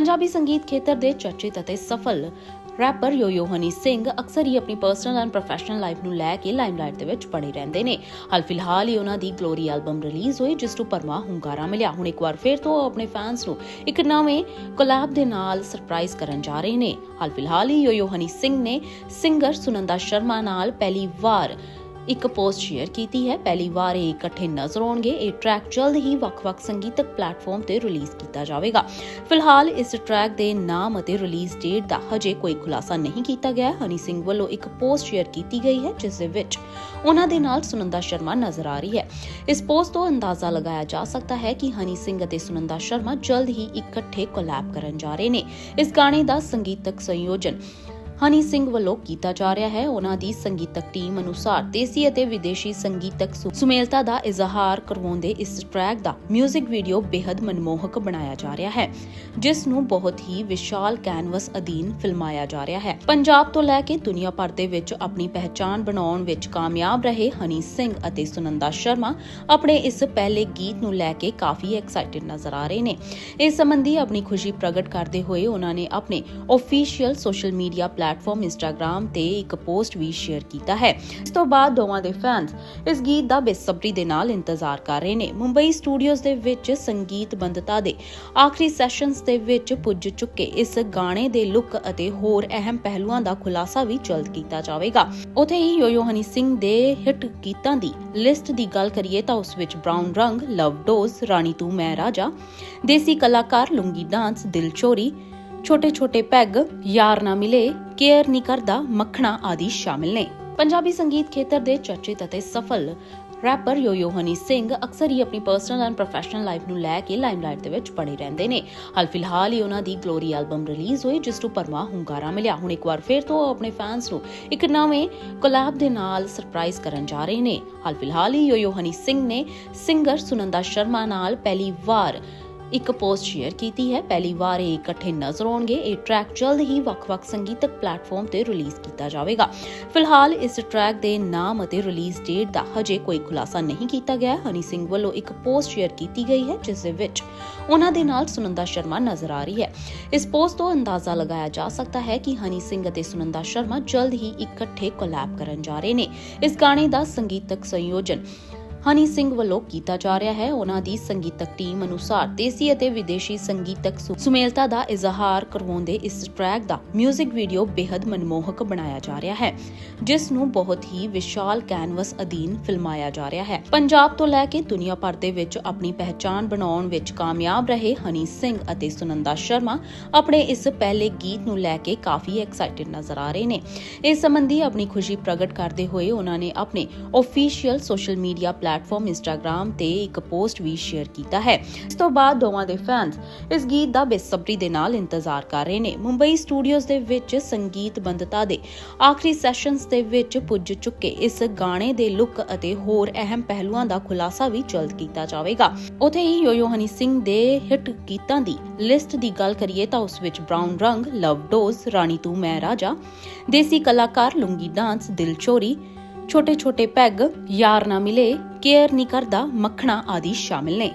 ਪੰਜਾਬੀ ਸੰਗੀਤ ਖੇਤਰ ਦੇ ਚਰਚਿਤ ਅਤੇ ਸਫਲ ਰੈਪਰ ਯੋਯੋ ਹਨੀ ਸਿੰਘ ਅਕਸਰ ਹੀ ਆਪਣੀ ਪਰਸਨਲ ਐਂਡ ਪ੍ਰੋਫੈਸ਼ਨਲ ਲਾਈਫ ਨੂੰ ਲੈ ਕੇ ਲਾਈਮਲਾਈਟ ਦੇ ਵਿੱਚ ਬਣੇ ਰਹਿੰਦੇ ਨੇ। ਹਾਲ ਫਿਲਹਾਲ ਹੀ ਉਹਨਾਂ ਦੀ ਗਲੋਰੀ ਐਲਬਮ ਰਿਲੀਜ਼ ਹੋਈ, ਜਿਸ ਨੂੰ ਪਰਮਾ ਹੁੰਗਾਰਾ ਮਿਲਿਆ। ਹੁਣ ਇੱਕ ਵਾਰ ਫਿਰ ਤੋਂ ਉਹ ਆਪਣੇ ਫੈਨਸ ਨੂੰ ਇੱਕ ਨਵੇਂ ਕੋਲੈਬ ਦੇ ਨਾਲ ਸਰਪ੍ਰਾਈਜ਼ ਕਰਨ ਜਾ ਰਹੇ ਨੇ। ਹਾਲ ਫਿਲਹਾਲ ਹੀ ਯੋਯੋ ਹਨੀ ਸਿੰਘ ਨੇ ਸਿੰਗਰ ਸੁਨੰਦਾ ਸ਼ਰਮਾ ਨਾਲ ਪਹਿਲੀ ਵਾਰ ਇੱਕ ਪੋਸਟ ਸ਼ੇਅਰ ਕੀਤੀ ਹੈ। ਪਹਿਲੀ ਵਾਰ ਇਹ ਇਕੱਠੇ ਨਜ਼ਰ ਆਉਣਗੇ। ਇਹ ਟਰੈਕ ਜਲਦ ਹੀ ਵੱਖ-ਵੱਖ ਸੰਗੀਤਕ ਪਲੇਟਫਾਰਮ ਤੇ ਰਿਲੀਜ਼ ਕੀਤਾ ਜਾਵੇਗਾ। ਫਿਲਹਾਲ ਇਸ ਟਰੈਕ ਦੇ ਨਾਮ ਅਤੇ ਰਿਲੀਜ਼ ਡੇਟ ਦਾ ਹਜੇ ਕੋਈ ਖੁਲਾਸਾ ਨਹੀਂ ਕੀਤਾ ਗਿਆ। ਹਨੀ ਸਿੰਘ ਵੱਲੋਂ ਇੱਕ ਪੋਸਟ ਸ਼ੇਅਰ ਕੀਤੀ ਗਈ ਹੈ, ਜਿਸ ਦੇ ਵਿੱਚ ਉਹਨਾਂ ਦੇ ਨਾਲ ਸੁਨੰਦਾ ਸ਼ਰਮਾ ਨਜ਼ਰ ਆ ਰਹੀ ਹੈ। ਇਸ ਪੋਸਟ ਤੋਂ ਅੰਦਾਜ਼ਾ ਲਗਾਇਆ ਜਾ ਸਕਦਾ ਹੈ ਕਿ ਹਨੀ ਸਿੰਘ ਅਤੇ ਸੁਨੰਦਾ ਸ਼ਰਮਾ ਜਲਦ ਹੀ ਇਕੱਠੇ ਕੋਲੈਬ ਕਰਨ ਜਾ ਰਹੇ ਨੇ। ਇਸ ਗਾਣੇ ਦਾ ਸੰਗੀਤਕ ਸੰਯੋਜਨ ਹਨੀ ਸਿੰਘ ਵੱਲੋਂ ਕੀਤਾ ਜਾ ਰਿਹਾ ਹੈ। ਉਹਨਾਂ ਦੀ ਸੰਗੀਤਕ ਟੀਮ ਅਨੁਸਾਰ ਦੇਸੀ ਅਤੇ ਵਿਦੇਸ਼ੀ ਸੰਗੀਤਕ ਸੁਮੇਲਤਾ ਦਾ ਇਜ਼ਹਾਰ ਕਰਵਾਉਂਦੇ ਇਸ ਟਰੈਕ ਦਾ 뮤직 ਵੀਡੀਓ ਬੇहद ਮਨਮੋਹਕ ਬਣਾਇਆ ਜਾ ਰਿਹਾ ਹੈ, ਜਿਸ ਨੂੰ ਬਹੁਤ ਹੀ ਵਿਸ਼ਾਲ ਕੈਨਵਸ ਅਧੀਨ ਫਿਲਮਾਇਆ ਜਾ ਰਿਹਾ ਹੈ। ਪੰਜਾਬ ਤੋਂ ਲੈ ਕੇ ਦੁਨੀਆ ਭਰ ਦੇ ਵਿੱਚ ਆਪਣੀ ਪਹਿਚਾਣ ਬਣਾਉਣ ਵਿੱਚ ਕਾਮਯਾਬ ਰਹੇ ਹਨੀ ਸਿੰਘ ਅਤੇ ਸੁਨੰਦਾ ਸ਼ਰਮਾ ਆਪਣੇ ਇਸ ਪਹਿਲੇ ਗੀਤ ਨੂੰ ਲੈ ਕੇ ਕਾਫੀ ਐਕਸਾਈਟਿਡ ਨਜ਼ਰ ਆ ਰਹੇ ਨੇ। ਇਸ ਸੰਬੰਧੀ ਆਪਣੀ ਖੁਸ਼ੀ ਪ੍ਰਗਟ ਕਰਦੇ ਹੋਏ ਉਹਨਾਂ ਨੇ ਆਪਣੇ official social media plate platform Instagram ਤੇ ਇੱਕ ਪੋਸਟ ਵੀ ਸ਼ੇਅਰ ਕੀਤਾ ਹੈ। ਇਸ ਤੋਂ ਬਾਅਦ ਦੋਵਾਂ ਦੇ ਫੈਨਸ ਇਸ ਗੀਤ ਦਾ ਬੇਸਬਰੀ ਦੇ ਨਾਲ ਇੰਤਜ਼ਾਰ ਕਰ ਰਹੇ ਨੇ। ਮੁੰਬਈ ਸਟੂਡੀਓਜ਼ ਦੇ ਵਿੱਚ ਸੰਗੀਤ ਬੰਦਤਾ ਦੇ ਆਖਰੀ ਸੈਸ਼ਨਸ ਦੇ ਵਿੱਚ ਪੁੱਜ ਚੁੱਕੇ। ਇਸ ਗਾਣੇ ਦੇ ਲੁੱਕ ਅਤੇ ਹੋਰ ਅਹਿਮ ਪਹਿਲੂਆਂ ਦਾ ਖੁਲਾਸਾ ਵੀ ਜਲਦ ਕੀਤਾ ਜਾਵੇਗਾ। ਉਥੇ ਹੀ ਯੋਯੋ ਹਨੀ ਸਿੰਘ ਦੇ ਹਿੱਟ ਗੀਤਾਂ ਦੀ ਲਿਸਟ ਦੀ ਗੱਲ ਕਰੀਏ ਤਾਂ ਉਸ ਵਿੱਚ ਬ੍ਰਾਊਨ ਰੰਗ ਲਵ ਡੋਜ਼ ਰਾਣੀ ਤੂੰ ਮੈਂ ਰਾਜਾ, ਦੇਸੀ ਕਲਾਕਾਰ, ਲੁੰਗੀ ਡਾਂਸ ਦਿਲ ਚੋਰੀ ਛੋਟੇ ਛੋਟੇ ਪੈਗ ਯਾਰ ਨਾ ਮਿਲੇ, ਕੇਅਰ ਨਹੀਂ ਕਰਦਾ, ਮੱਖਣਾ ਆਦਿ ਸ਼ਾਮਿਲ ਨੇ। ਪੰਜਾਬੀ ਸੰਗੀਤ ਖੇਤਰ ਦੇ ਚਰਚਿਤ ਅਤੇ ਸਫਲ ਰੈਪਰ ਯੋਯੋ ਹਨੀ ਸਿੰਘ ਅਕਸਰ ਹੀ ਆਪਣੀ ਪਰਸਨਲ ਐਂਡ ਪ੍ਰੋਫੈਸ਼ਨਲ ਲਾਈਫ ਨੂੰ ਲੈ ਕੇ ਲਾਈਮਲਾਈਟ ਦੇ ਵਿੱਚ ਬਣੇ ਰਹਿੰਦੇ ਨੇ। ਹਾਲ ਫਿਲਹਾਲ ਹੀ ਉਹਨਾਂ ਦੀ ਗਲੋਰੀ ਐਲਬਮ ਰਿਲੀਜ਼ ਹੋਈ, ਜਿਸ ਨੂੰ ਪਰਮਾ ਹੁੰਗਾਰਾ ਮਿਲਿਆ। ਹੁਣ ਇੱਕ ਵਾਰ ਫਿਰ ਤੋਂ ਉਹ ਆਪਣੇ ਫੈਨਸ ਨੂੰ ਇੱਕ ਨਵੇਂ ਕੋਲੈਬ ਦੇ ਨਾਲ ਸਰਪ੍ਰਾਈਜ਼ ਕਰਨ ਜਾ ਰਹੇ ਨੇ। ਹਾਲ ਫਿਲਹਾਲ ਹੀ ਯੋਯੋ ਹਨੀ ਸਿੰਘ ਨੇ ਸਿੰਗਰ ਸੁਨੰਦਾ ਸ਼ਰਮਾ ਨਾਲ ਪਹਿਲੀ ਵਾਰ ਇੱਕ ਪੋਸਟ ਸ਼ੇਅਰ ਕੀਤੀ ਹੈ। ਪਹਿਲੀ ਵਾਰ ਇਹ ਇਕੱਠੇ ਨਜ਼ਰ ਆਉਣਗੇ। ਇਹ ਟਰੈਕ ਜਲਦ ਹੀ ਵੱਖ-ਵੱਖ ਸੰਗੀਤਕ ਪਲੇਟਫਾਰਮ ਤੇ ਰਿਲੀਜ਼ ਕੀਤਾ ਜਾਵੇਗਾ। ਫਿਲਹਾਲ ਇਸ ਟਰੈਕ ਦੇ ਨਾਮ ਅਤੇ ਰਿਲੀਜ਼ ਡੇਟ ਦਾ ਹਜੇ ਕੋਈ ਖੁਲਾਸਾ ਨਹੀਂ ਕੀਤਾ ਗਿਆ। ਹਨੀ ਸਿੰਘ ਵੱਲੋਂ ਇੱਕ ਪੋਸਟ ਸ਼ੇਅਰ ਕੀਤੀ ਗਈ ਹੈ, ਜਿਸ ਦੇ ਵਿੱਚ ਉਹਨਾਂ ਦੇ ਨਾਲ ਸੁਨੰਦਾ ਸ਼ਰਮਾ ਨਜ਼ਰ ਆ ਰਹੀ ਹੈ। ਇਸ ਪੋਸਟ ਤੋਂ ਅੰਦਾਜ਼ਾ ਲਗਾਇਆ ਜਾ ਸਕਦਾ ਹੈ ਕਿ ਹਨੀ ਸਿੰਘ ਅਤੇ ਸੁਨੰਦਾ ਸ਼ਰਮਾ ਜਲਦ ਹੀ ਇਕੱਠੇ ਕੋਲੈਬ ਕਰਨ ਜਾ ਰਹੇ ਨੇ। ਇਸ ਗਾਣੇ ਦਾ ਸੰਗੀਤਕ ਸੰਯੋਜਨ ਹਨੀ ਸਿੰਘ ਵੱਲੋਂ ਕੀਤਾ ਜਾ ਰਿਹਾ ਹੈ। ਉਹਨਾਂ ਦੀ ਸੰਗੀਤਕ ਟੀਮ ਅਨੁਸਾਰ ਦੇਸੀ ਅਤੇ ਵਿਦੇਸ਼ੀ ਸੰਗੀਤਕ ਸੁਮੇਲਤਾ ਦਾ ਇਜ਼ਹਾਰ ਕਰਵਾਉਣ ਇਸ ਟਰੈਕ ਦਾ 뮤직 ਵੀਡੀਓ ਬੇहद ਮਨਮੋਹਕ ਬਣਾਇਆ ਜਾ ਰਿਹਾ ਹੈ, ਜਿਸ ਨੂੰ ਬਹੁਤ ਹੀ ਵਿਸ਼ਾਲ ਕੈਨਵਸ ਅਧੀਨ ਫਿਲਮਾਇਆ ਜਾ ਰਿਹਾ ਹੈ। ਪੰਜਾਬ ਤੋਂ ਲੈ ਕੇ ਦੁਨੀਆ ਭਰ ਦੇ ਵਿੱਚ ਆਪਣੀ ਪਹਿਚਾਣ ਬਣਾਉਣ ਵਿੱਚ ਕਾਮਯਾਬ ਰਹੇ ਹਨੀ ਸਿੰਘ ਅਤੇ ਸੁਨੰਦਾ ਸ਼ਰਮਾ ਆਪਣੇ ਇਸ ਪਹਿਲੇ ਗੀਤ ਨੂੰ ਲੈ ਕੇ ਕਾਫੀ ਐਕਸਾਈਟਿਡ ਨਜ਼ਰ ਆ ਰਹੇ ਨੇ। ਇਸ ਸੰਬੰਧੀ ਆਪਣੀ ਖੁਸ਼ੀ ਪ੍ਰਗਟ ਕਰਦੇ ਹੋਏ ਉਹਨਾਂ ਨੇ ਆਪਣੇ official social media platform Instagram ਤੇ ਇੱਕ ਪੋਸਟ ਵੀ ਸ਼ੇਅਰ ਕੀਤਾ ਹੈ। ਇਸ ਤੋਂ ਬਾਅਦ ਦੋਵਾਂ ਦੇ ਫੈਨਸ ਇਸ ਗੀਤ ਦਾ ਬੇਸਬਰੀ ਦੇ ਨਾਲ ਇੰਤਜ਼ਾਰ ਕਰ ਰਹੇ ਨੇ। ਮੁੰਬਈ ਸਟੂਡੀਓਜ਼ ਦੇ ਵਿੱਚ ਸੰਗੀਤ ਬੰਦਤਾ ਦੇ ਆਖਰੀ ਸੈਸ਼ਨਸ ਦੇ ਵਿੱਚ ਪੁੱਜ ਚੁੱਕੇ। ਇਸ ਗਾਣੇ ਦੇ ਲੁੱਕ ਅਤੇ ਹੋਰ ਅਹਿਮ ਪਹਿਲੂਆਂ ਦਾ ਖੁਲਾਸਾ ਵੀ ਜਲਦ ਕੀਤਾ ਜਾਵੇਗਾ। ਉਥੇ ਹੀ ਯੋਯੋ ਹਨੀ ਸਿੰਘ ਦੇ ਹਿੱਟ ਗੀਤਾਂ ਦੀ ਲਿਸਟ ਦੀ ਗੱਲ ਕਰੀਏ ਤਾਂ ਉਸ ਵਿੱਚ ਬ੍ਰਾਊਨ ਰੰਗ ਲਵ ਡੋਜ਼ ਰਾਣੀ ਤੂੰ ਮੈਂ ਰਾਜਾ, ਦੇਸੀ ਕਲਾਕਾਰ ਲੁੰਗੀ ਡਾਂਸ ਦਿਲ ਚੋਰੀ ਛੋਟੇ ਛੋਟੇ ਪੈਗ ਯਾਰ ਨਾ ਮਿਲੇ ਕੇਅਰ ਨਹੀਂ ਕਰਦਾ ਮੱਖਣਾ ਆਦਿ ਸ਼ਾਮਿਲ ਨੇ।